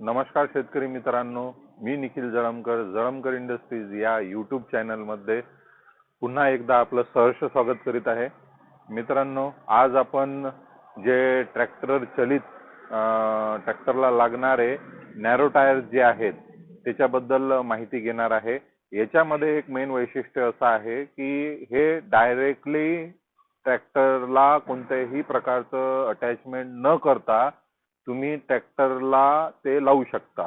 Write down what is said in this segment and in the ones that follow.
नमस्कार शेतकरी मित्रांनो मी निखिल जळमकर जळमकर इंडस्ट्रीज या यूट्यूब चॅनलमध्ये पुन्हा एकदा आपलं सहर्ष स्वागत करीत आहे. मित्रांनो आज आपण जे ट्रॅक्टर चलित ट्रॅक्टरला लागणारे नॅरो टायर जे आहेत त्याच्याबद्दल माहिती घेणार आहे. याच्यामध्ये एक मेन वैशिष्ट्य असं आहे की हे डायरेक्टली ट्रॅक्टरला कोणत्याही प्रकारचं अटॅचमेंट न करता तुम्ही ट्रॅक्टरला ते लावू शकता.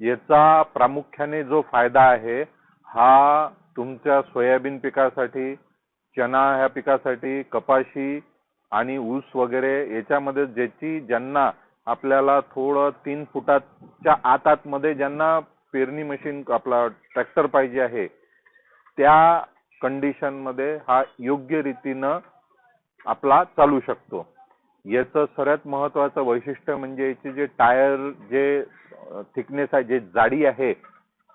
याचा प्रामुख्याने जो फायदा आहे हा तुमच्या सोयाबीन पिकासाठी चना ह्या पिकासाठी कपाशी आणि ऊस वगैरे याच्यामध्ये ज्याची ज्यांना आपल्याला थोडं तीन फुटाच्या आत आतमध्ये ज्यांना पेरणी मशीन आपला ट्रॅक्टर पाहिजे आहे त्या कंडिशनमध्ये हा योग्य रीतीनं आपला चालू शकतो. याचं सर्वात महत्वाचं वैशिष्ट्य म्हणजे याचे जे टायर जे थिकनेस आहे जे जाडी आहे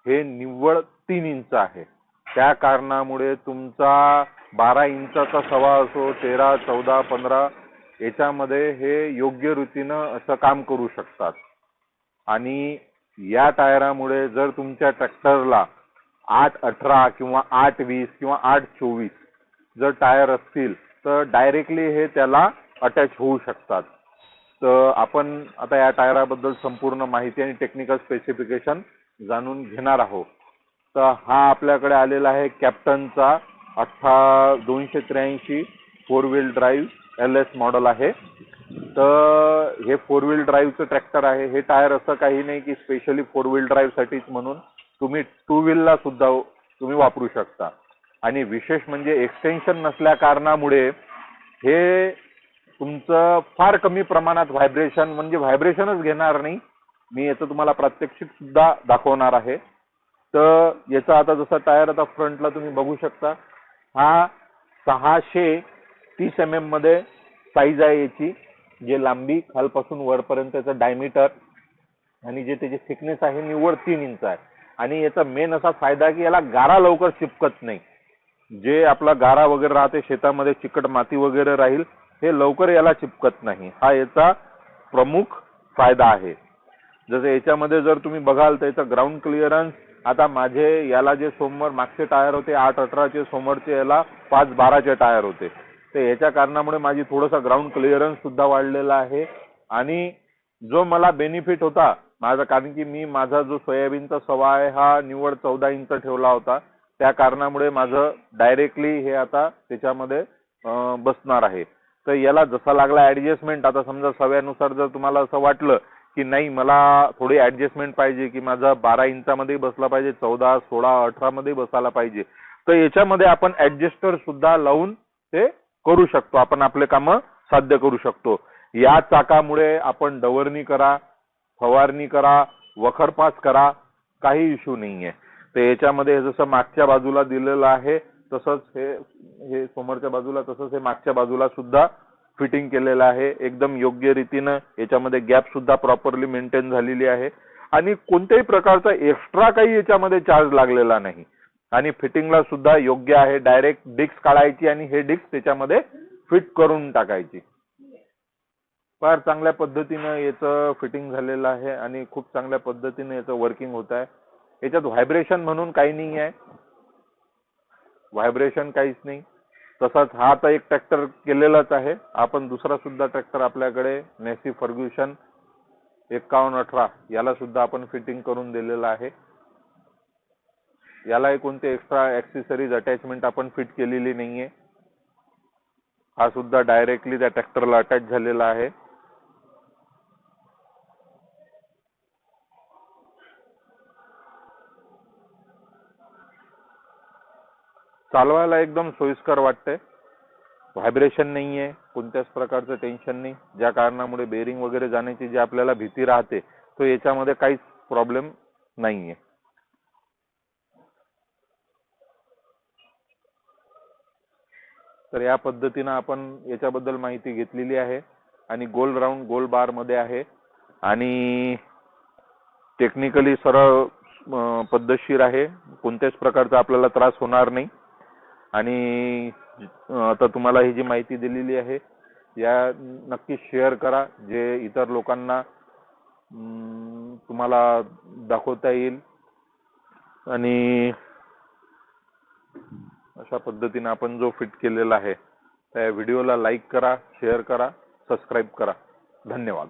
हे निव्वळ तीन इंच आहे. त्या कारणामुळे तुमचा बारा इंचाचा सवा असो तेरा चौदा पंधरा याच्यामध्ये हे योग्य रीतीनं असं काम करू शकतात. आणि या टायरामुळे जर तुमच्या ट्रॅक्टरला आठ अठरा किंवा आठ वीस किंवा आठ चोवीस जर टायर असतील तर डायरेक्टली हे त्याला अटॅच होऊ शकतात. तर आपण आता या टायराबद्दल संपूर्ण माहिती आणि टेक्निकल स्पेसिफिकेशन जाणून घेणार आहोत. तर हा आपल्याकडे आलेला आहे कॅप्टनचा अठ्ठा दोनशे त्र्याऐंशी four wheel drive L S model आहे. तर हे फोर व्हील ड्राईव्हचं ट्रॅक्टर आहे. हे टायर असं काही नाही की स्पेशली फोर व्हील ड्राईव्हसाठीच म्हणून तुम्ही टू व्हीलला सुद्धा तुम्ही वापरू शकता. आणि विशेष म्हणजे एक्सटेन्शन नसल्या कारणामुळे हे तुमचं फार कमी प्रमाणात व्हायब्रेशन म्हणजे व्हायब्रेशनच घेणार नाही. मी याचं तुम्हाला प्रात्यक्षिक सुद्धा दाखवणार आहे. तर याचा आता जसा टायर आता फ्रंटला तुम्ही बघू शकता हा सहाशे तीस एम एममध्ये साईज आहे याची जे लांबी खालपासून वरपर्यंतचं डायमीटर आणि जे त्याची थिकनेस आहे निव्वळ तीन इंच आहे. आणि याचा मेन असा फायदा की याला गारा लवकर चिपकत नाही. जे आपला गारा वगैरे राहते शेतामध्ये चिकट माती वगैरे राहील हे लवकर याला चिपकत नाही. हा याचा प्रमुख फायदा आहे. जसं याच्यामध्ये जर तुम्ही बघाल तर याचा ग्राउंड क्लिअरन्स आता माझे याला जे समोर मागचे टायर होते आठ अठराचे सोमवारचे याला पाच बाराचे टायर होते. तर याच्या कारणामुळे माझी थोडासा ग्राउंड क्लिअरन्स सुद्धा वाढलेला आहे. आणि जो मला बेनिफिट होता माझा कारण की मी माझा जो सोयाबीनचा सवा आहे हा निवड चौदा इंच ठेवला होता. त्या कारणामुळे माझं डायरेक्टली हे आता त्याच्यामध्ये बसणार आहे. तर याला जसा लागला ऍडजस्टमेंट आता समजा सव्यानुसार जर तुम्हाला असं वाटलं की नाही मला थोडी ऍडजस्टमेंट पाहिजे की माझा बारा इंचामध्ये बसला पाहिजे चौदा सोळा अठरा मध्ये बसायला पाहिजे तर याच्यामध्ये आपण ऍडजस्टर सुद्धा लावून ते करू शकतो. आपण आपले कामं साध्य करू शकतो. या चाकामुळे आपण डवरणी करा फवारणी करा वखरपास करा काही इश्यू नाहीये. तर याच्यामध्ये जसं मागच्या बाजूला दिलेलं आहे तसंच हे हे समोरच्या बाजूला तसंच हे मागच्या बाजूला सुद्धा फिटिंग केलेलं आहे. एकदम योग्य रीतीनं याच्यामध्ये गॅप सुद्धा प्रॉपरली मेंटेन झालेली आहे. आणि कोणत्याही प्रकारचा एक्स्ट्रा काही याच्यामध्ये चार्ज लागलेला नाही. आणि फिटिंगला सुद्धा योग्य आहे. डायरेक्ट डिस्क काढायची आणि हे डिस्क त्याच्यामध्ये फिट करून टाकायची. फार चांगल्या पद्धतीनं याचं फिटिंग झालेलं आहे आणि खूप चांगल्या पद्धतीने याचं वर्किंग होत आहे. याच्यात व्हायब्रेशन म्हणून काही नाही आहे. व्हायब्रेशन काहीच नाही. तसाच हा आता एक ट्रॅक्टर केलेलाच आहे. आपण दुसरा सुद्धा ट्रॅक्टर आपल्याकडे नेसी फर्ग्युशन एक्कावन्न अठरा याला सुद्धा आपण फिटिंग करून दिलेलं आहे. यालाही कोणते एक्स्ट्रा ऍक्सेसरीज अटॅचमेंट आपण फिट केलेली नाहीये. हा सुद्धा डायरेक्टली त्या ट्रॅक्टरला अटॅच झालेला आहे. चालवायला एकदम सोयीस्कर वाटते व्हायब्रेशन नाहीये कोणत्याच प्रकारचं टेन्शन नाही. ज्या कारणामुळे बेरिंग वगैरे जाण्याची जी आपल्याला भीती राहते तो याच्यामध्ये काहीच प्रॉब्लेम नाहीये. तर या पद्धतीनं आपण याच्याबद्दल माहिती घेतलेली आहे. आणि गोल राऊंड गोल बारमध्ये आहे. आणि टेक्निकली सरळ पद्धतशीर आहे. कोणत्याच प्रकारचा आपल्याला त्रास होणार नाही. आणि आता तुम्हाला ही जी माहिती दिलेली आहे या नक्की शेअर करा जे इतर लोकांना तुम्हाला दाखवता येईल. आणि अशा पद्धतीने आपण जो फिट केलेला आहे त्या व्हिडिओला लाईक करा शेअर करा सबस्क्राईब करा. धन्यवाद.